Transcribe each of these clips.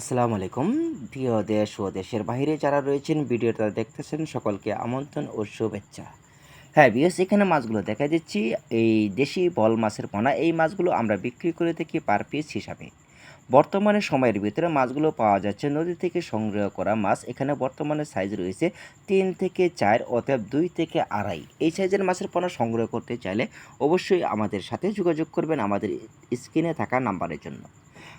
আসসালামু আলাইকুম। প্রিয় দেশ ও দেশের বাইরে যারা রয়েছেন ভিডিওটা দেখতেছেন, সকলকে আমন্ত্রণ ও শুভেচ্ছা। হ্যাঁ বিএস এখানে মাছগুলো দেখা দিচ্ছি। এই দেশি বল মাছের পোনা, এই মাছগুলো আমরা বিক্রি করে থাকি পার পিস হিসাবে। বর্তমানে সময়ের ভিতরে মাছগুলো পাওয়া যাচ্ছে নদী থেকে সংগ্রহ করা মাছ। এখানে বর্তমানে সাইজ রয়েছে তিন থেকে চার অতএব দুই থেকে আড়াই। এই সাইজের মাছের পোনা সংগ্রহ করতে চাইলে অবশ্যই আমাদের সাথে যোগাযোগ করবেন আমাদের স্ক্রিনে থাকা নাম্বারের জন্য।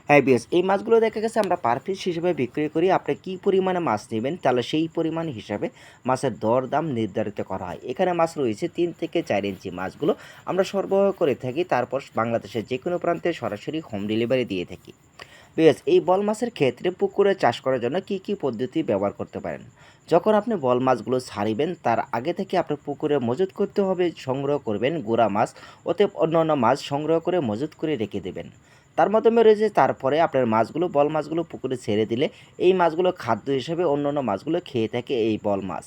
হ্যাঁ বিএস এই মাছগুলো দেখা গেছে আমরা পার হিসেবে বিক্রি করি। আপনি কী পরিমাণে মাছ নেবেন তাহলে সেই পরিমাণ হিসাবে মাছের দর দাম নির্ধারিত করা হয়। এখানে মাছ রয়েছে তিন থেকে চার ইঞ্চি মাছগুলো। আমরা সরবরাহ করে থাকি, তারপর বাংলাদেশের যে কোনো প্রান্তে সরাসরি হোম ডেলিভারি দিয়ে থাকি। বেশ এই বল মাছের ক্ষেত্রে পুকুরে চাষ করার জন্য কি কি পদ্ধতি ব্যবহার করতে পারেন? যখন আপনি বল মাছগুলো ছাড়িবেন, তার আগে থেকে আপনার পুকুরে মজুত করতে হবে, সংগ্রহ করবেন গুড়া মাছ ওতে অন্য অন্য মাছ সংগ্রহ করে মজুত করে রেখে দেবেন। তার মাধ্যমে রয়েছে তারপরে আপনার মাছগুলো, বল মাছগুলো পুকুরে ছেড়ে দিলে এই মাছগুলো খাদ্য হিসেবে অন্য অন্য মাছগুলো খেয়ে থাকে এই বল মাছ।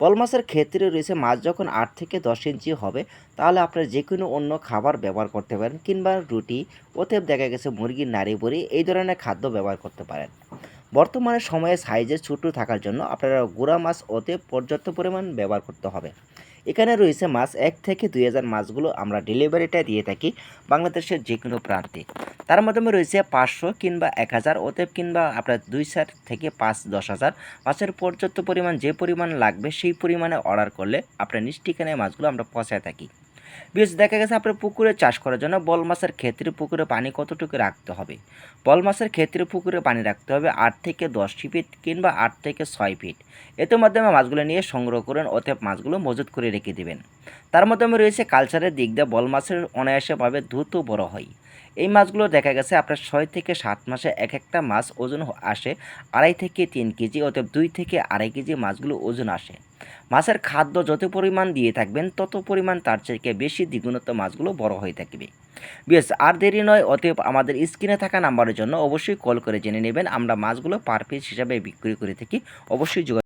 বল মাছের ক্ষেত্রে রয়েছে মাছ যখন আট থেকে দশ ইঞ্চি হবে, তাহলে আপনার যে কোনো অন্য খাবার ব্যবহার করতে পারেন কিংবা রুটি ওতে দেখা গেছে মুরগির নাড়ি বড়ি, এই ধরনের খাদ্য ব্যবহার করতে পারেন। বর্তমানে সময়ে সাইজের ছোটো থাকার জন্য আপনারা গুঁড়া মাছ ওতে পর্যাপ্ত পরিমাণ ব্যবহার করতে হবে। এখানে রয়েছে মাছ এক থেকে দুই হাজার মাছগুলো আমরা ডেলিভারিটা দিয়ে থাকি বাংলাদেশের যে কোনো প্রান্তে। তার মাধ্যমে রয়েছে পাঁচশো কিংবা এক হাজার ওতে কিংবা আপনার দুই চার থেকে পাঁচ, দশ হাজার। মাছের পর্যাপ্ত পরিমাণ যে পরিমাণ লাগবে সেই পরিমাণে অর্ডার করলে আপনার নিজ মাছগুলো আমরা পচায় থাকি। বেশ দেখা গেছে আপনার পুকুরে চাষ করার জন্য বল মাছের ক্ষেত্রে পুকুরে পানি কতটুকু রাখতে হবে? বল মাছের ক্ষেত্রে পুকুরে পানি রাখতে হবে আট থেকে দশ ফিট কিংবা আট থেকে ছয় ফিট এতে মাধ্যমে মাছগুলো নিয়ে সংগ্রহ করেন, অতএব মাছগুলো মজুত করে রেখে দিবেন। তার মাধ্যমে রয়েছে কালচারের দিক দিয়ে বল মাছের অনায়াসেভাবে দ্রুত বড় হয়। এই মাছগুলো দেখা গেছে আপনার ছয় থেকে সাত মাসে এক একটা মাছ ওজন আসে, আড়াই থেকে তিন কেজি অতএব দুই থেকে আড়াই কেজি মাছগুলো ওজন আসে। মাছের খাদ্য যত পরিমাণ দিয়ে থাকবেন, তত পরিমাণ তার থেকে বেশি দ্বিগুণত মাছগুলো বড় হয়ে থাকবে। বেশ আর দেরি নয়, অতএব আমাদের স্ক্রিনে থাকা নাম্বারের জন্য অবশ্যই কল করে জেনে নেবেন। আমরা মাছগুলো পার পিস হিসাবে বিক্রি করে থাকি। অবশ্যই